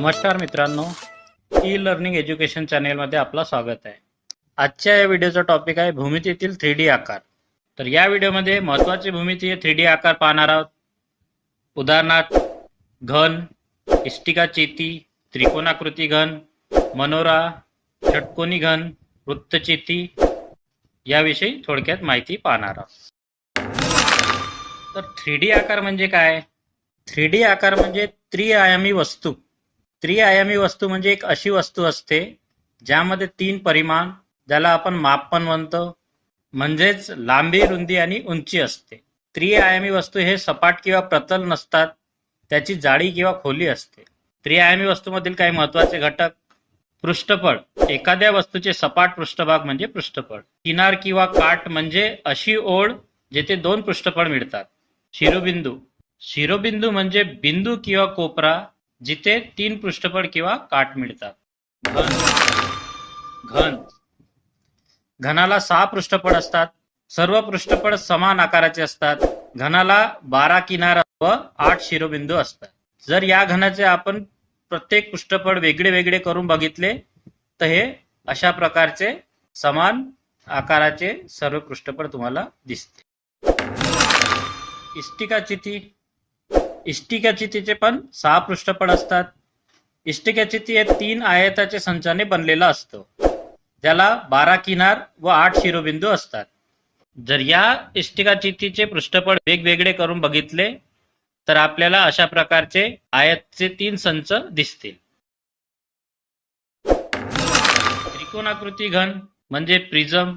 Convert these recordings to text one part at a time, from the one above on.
नमस्कार मित्रांनो e learning education चॅनेलमध्ये आपलं स्वागत आहे. आजच्या या व्हिडिओचा टॉपिक आहे भूमितीतील थ्री डी आकार. तर या व्हिडिओमध्ये महत्त्वाची भूमिती थ्री डी आकार पाहणार आहोत. उदाहरणार्थ घन इष्टिका चेती त्रिकोणाकृती घन मनोरा षटकोनी घन वृत्तचेती याविषयी थोडक्यात माहिती पाहणार आहोत. तर थ्री डी आकार म्हणजे काय? थ्री डी आकार म्हणजे त्रिआयामी वस्तू. त्रिआयामी वस्तू म्हणजे एक अशी वस्तू असते ज्यामध्ये तीन परिमाण ज्याला आपण मापन म्हणतो म्हणजेच लांबी रुंदी आणि उंची असते. त्रिआयामी वस्तू हे सपाट किंवा प्रतल नसतात त्याची जाडी किंवा खोली असते. त्रिआयामी वस्तूमधील काही महत्त्वाचे घटक पृष्ठफळ. एखाद्या वस्तूचे सपाट पृष्ठभाग म्हणजे पृष्ठफळ. किनार किंवा काठ म्हणजे अशी ओळ जेथे दोन पृष्ठफळ मिळतात. शिरोबिंदू. शिरोबिंदू म्हणजे बिंदू किंवा कोपरा जिथे तीन पृष्ठफळ किंवा काठ मिळतात. घन. घन. घनाला सहा पृष्ठफळ असतात. सर्व पृष्ठफळ समान आकाराचे असतात. घनाला बारा किनार व आठ शिरोबिंदू असतात. जर या घनाचे आपण प्रत्येक पृष्ठफळ वेगळे वेगळे करून बघितले तर हे अशा प्रकारचे समान आकाराचे सर्व पृष्ठफळ तुम्हाला दिसते. इष्टिका चिती. इष्टिका चितीचे पण सहा पृष्ठफळ असतात. इष्टिका चिती हे तीन आयताचे संचाने बनलेला असतो. ज्याला बारा किनार व आठ शिरोबिंदू असतात. जर या इष्टिका चितीचे पृष्ठफळ वेगवेगळे करून बघितले तर आपल्याला अशा प्रकारचे आयतचे तीन संच दिसतील. त्रिकोणाकृती घन म्हणजे प्रिझम.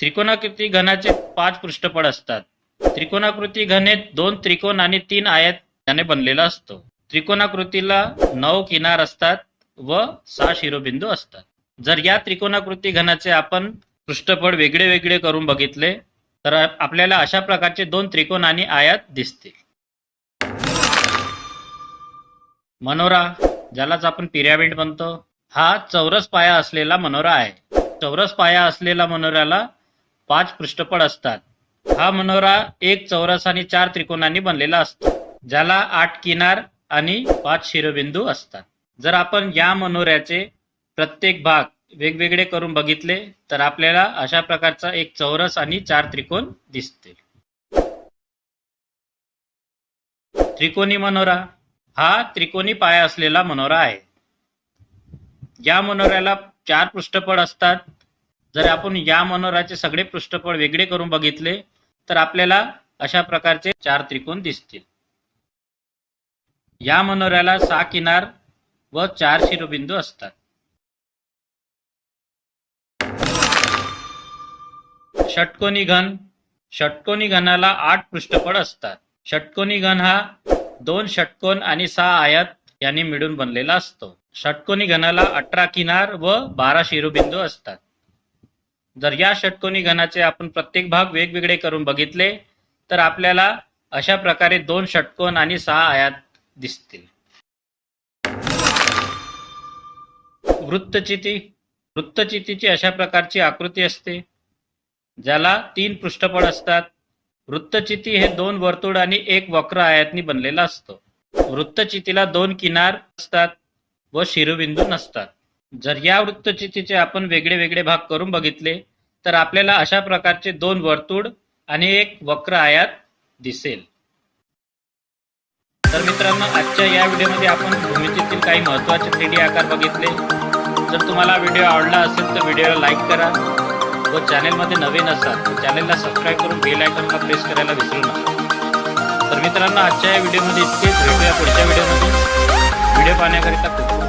त्रिकोणाकृती घनाचे पाच पृष्ठफळ असतात. त्रिकोणाकृती घन हे दोन त्रिकोण आणि तीन आयत याने बनलेला असतो. त्रिकोणाकृतीला नऊ किनार असतात व सहा शिरोबिंदू असतात. जर या त्रिकोणाकृती घनाचे आपण पृष्ठफळ वेगळे वेगळे करून बघितले तर आपल्याला अशा प्रकारचे दोन त्रिकोण आणि आयात दिसतील. मनोरा ज्यालाच आपण पिरॅमिड म्हणतो हा चौरस पाया असलेला मनोरा आहे. चौरस पाया असलेला मनोऱ्याला पाच पृष्ठफळ असतात. हा मनोरा एक चौरस आणि चार त्रिकोणांनी बनलेला असतो. ज्याला आठ किनार आणि पाच शिरोबिंदू असतात. जर आपण या मनोऱ्याचे प्रत्येक भाग वेगवेगळे करून बघितले तर आपल्याला अशा प्रकारचा एक चौरस आणि चार त्रिकोण दिसतील. त्रिकोणी मनोरा हा त्रिकोणी पाया असलेला मनोरा आहे. या मनोऱ्याला चार पृष्ठफळ असतात. जर आपण या मनोराचे सगळे पृष्ठफळ वेगळे करून बघितले तर आपल्याला अशा प्रकारचे चार त्रिकोण दिसतील. या मनोऱ्याला सहा किनार व चार शिरोबिंदू असतात. षटकोनी घन षटकोनी घनाला आठ पृष्ठफळ असतात. षटकोनी घन हा दोन षटकोन आणि सहा आयात यांनी मिळून बनलेला असतो. षटकोनी घनाला अठरा किनार व बारा शिरोबिंदू असतात. जर या षटकोनी घनाचे आपण प्रत्येक भाग वेगवेगळे करून बघितले तर आपल्याला अशा प्रकारे दोन षटकोन आणि सहा आयात दिसतील. वृत्तचिती वृत्तचितीची अशा प्रकारची आकृती असते ज्याला तीन पृष्ठफळ असतात. वृत्तचिती हे दोन वर्तुळ आणि एक वक्र आयातनी बनलेला असतो. वृत्तचितीला दोन किनार असतात व शिरोबिंदू नसतात. जर या वृत्तचितीचे आपण वेगळे वेगळे भाग करून बघितले तर आपल्याला अशा प्रकारचे दोन वर्तुळ आणि एक वक्र आयात दिसेल. तर मित्रांनो आजच्या या व्हिडिओमध्ये आपण भूमितीतील काही महत्त्वाचे थ्री डी आकार बघितले. जर तुम्हाला व्हिडिओ आवडला असेल तर व्हिडिओला लाईक करा व चॅनेलमध्ये नवीन असाल तर चॅनेलला सबस्क्राईब करून बेल आयकॉनला प्रेस करायला विसरू नका. तर मित्रांनो आजच्या या व्हिडिओमध्ये इतकेच. भेटूया पुढच्या व्हिडिओमध्ये. व्हिडिओ पाहण्याकरिता खूप खूप